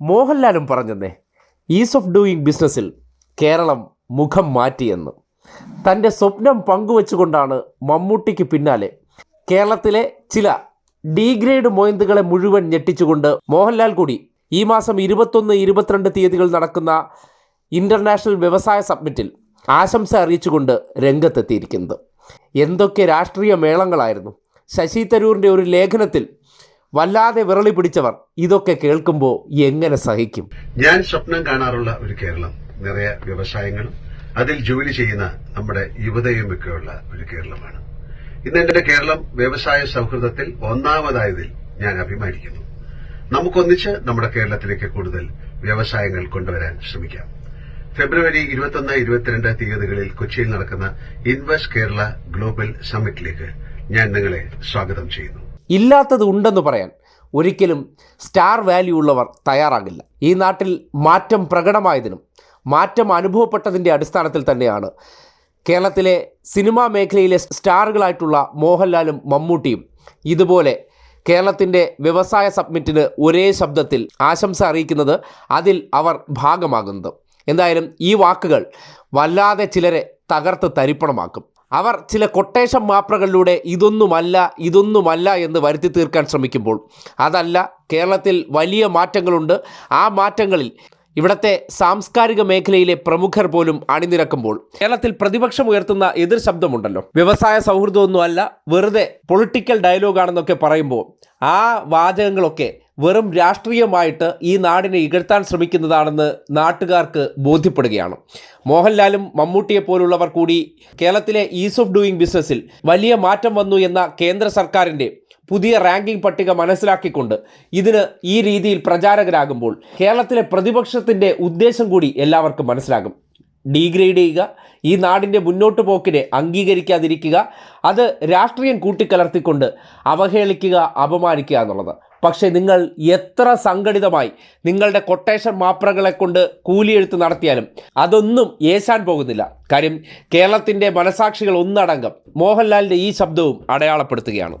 മോഹൻലാലും പറഞ്ഞെന്നേ is of doing ബിസിനസ്സിൽ കേരളം മുഖം മാറ്റിയെന്ന്. തന്റെ സ്വപ്നം പങ്കുവച്ചുകൊണ്ടാണ് മമ്മൂട്ടിക്ക് പിന്നാലെ കേരളത്തിലെ ചില ഡീഗ്രേഡ് മൊയന്തുകളെ മുഴുവൻ ഞെട്ടിച്ചുകൊണ്ട് മോഹൻലാൽ കൂടി ഈ മാസം ഇരുപത്തൊന്ന് ഇരുപത്തിരണ്ട് തീയതികൾ നടക്കുന്ന ഇന്റർനാഷണൽ വ്യവസായ സബ്മിറ്റിൽ ആശംസ അറിയിച്ചുകൊണ്ട് രംഗത്തെത്തിയിരിക്കുന്നത്. എന്തൊക്കെ രാഷ്ട്രീയ മേളങ്ങളായിരുന്നു. ശശി തരൂരിന്റെ ഒരു ലേഖനത്തിൽ വല്ലാതെ വിരളി പിടിച്ചവർ ഇതൊക്കെ കേൾക്കുമ്പോൾ എങ്ങനെ സഹിക്കും? ഞാൻ സ്വപ്നം കാണാറുള്ള ഒരു കേരളം. നിറയെ വ്യവസായങ്ങളും അതിൽ ജോലി ചെയ്യുന്ന നമ്മുടെ യുവതയും ഒക്കെയുള്ള ഒരു കേരളമാണ്. ഇന്ന് എന്റെ കേരളം വ്യവസായ സൗഹൃദത്തിൽ ഒന്നാമതായതിൽ ഞാൻ അഭിമാനിക്കുന്നു. നമുക്കൊന്നിച്ച് നമ്മുടെ കേരളത്തിലേക്ക് കൂടുതൽ വ്യവസായങ്ങൾ കൊണ്ടുവരാൻ ശ്രമിക്കാം. ഫെബ്രുവരി ഇരുപത്തൊന്ന് ഇരുപത്തിരണ്ട് തീയതികളിൽ കൊച്ചിയിൽ നടക്കുന്ന ഇൻവെസ്റ്റ് കേരള ഗ്ലോബൽ സമ്മിറ്റിലേക്ക് ഞാൻ നിങ്ങളെ സ്വാഗതം ചെയ്യുന്നു. ഇല്ലാത്തത് ഉണ്ടെന്ന് പറയാൻ ഒരിക്കലും സ്റ്റാർ വാല്യൂ ഉള്ളവർ തയ്യാറാകില്ല. ഈ നാട്ടിൽ മാറ്റം പ്രകടമായതിനും മാറ്റം അനുഭവപ്പെട്ടതിന്റെ അടിസ്ഥാനത്തിൽ തന്നെയാണ് കേരളത്തിലെ സിനിമാ മേഖലയിലെ സ്റ്റാറുകളായിട്ടുള്ള മോഹൻലാലും മമ്മൂട്ടിയും ഇതുപോലെ കേരളത്തിന്റെ വ്യവസായ സബ്മിറ്റിന് ഒരേ ശബ്ദത്തിൽ ആശംസ അറിയിക്കുന്നത് അതിൽ അവർ ഭാഗമാകുന്നത്. എന്തായാലും ഈ വാക്കുകൾ വല്ലാതെ ചിലരെ തകർത്ത് തരിപ്പണമാക്കും. അവർ ചില കൊട്ടേഷൻ മാപ്രകളിലൂടെ ഇതൊന്നുമല്ല ഇതൊന്നുമല്ല എന്ന് വരുത്തി തീർക്കാൻ ശ്രമിക്കുമ്പോൾ അതല്ല കേരളത്തിൽ വലിയ മാറ്റങ്ങളുണ്ട്. ആ മാറ്റങ്ങളിൽ ഇവിടത്തെ സാംസ്കാരിക മേഖലയിലെ പ്രമുഖർ പോലും അണിനിരക്കുമ്പോൾ കേരളത്തിൽ പ്രതിപക്ഷം ഉയർത്തുന്ന എതിർ ശബ്ദമുണ്ടല്ലോ. വ്യവസായ സൗഹൃദമൊന്നുമല്ല വെറുതെ പൊളിറ്റിക്കൽ ഡയലോഗാണെന്നൊക്കെ പറയുമ്പോൾ ആ വാചകങ്ങളൊക്കെ വെറും രാഷ്ട്രീയമായിട്ട് ഈ നാടിനെ ഇകഴ്ത്താൻ ശ്രമിക്കുന്നതാണെന്ന് നാട്ടുകാർക്ക് ബോധ്യപ്പെടുകയാണ്. മോഹൻലാലും മമ്മൂട്ടിയെ പോലുള്ളവർ കൂടി കേരളത്തിലെ ഈസ് ഓഫ് ഡൂയിങ് ബിസിനസ്സിൽ വലിയ മാറ്റം വന്നു എന്ന കേന്ദ്ര സർക്കാരിന്റെ പുതിയ റാങ്കിംഗ് പട്ടിക മനസ്സിലാക്കിക്കൊണ്ട് ഇതിന് ഈ രീതിയിൽ പ്രചാരകരാകുമ്പോൾ കേരളത്തിലെ പ്രതിപക്ഷത്തിന്റെ ഉദ്ദേശം കൂടി എല്ലാവർക്കും മനസ്സിലാകും. ഡീഗ്രേഡ് ചെയ്യുക ഈ നാടിന്റെ മുന്നോട്ട് പോക്കിനെ അംഗീകരിക്കാതിരിക്കുക അത് രാഷ്ട്രീയം കൂട്ടിക്കലർത്തിക്കൊണ്ട് അവഹേളിക്കുക അപമാനിക്കുക എന്നുള്ളത്. പക്ഷേ നിങ്ങൾ എത്ര സംഘടിതമായി നിങ്ങളുടെ കൊട്ടേഷൻ മാപ്രകളെ കൊണ്ട് കൂലിയെഴുത്ത് നടത്തിയാലും അതൊന്നും ഏശാൻ പോകുന്നില്ല. കാര്യം കേരളത്തിന്റെ മനസാക്ഷികൾ ഒന്നടങ്കം മോഹൻലാലിന്റെ ഈ ശബ്ദവും അടയാളപ്പെടുത്തുകയാണ്.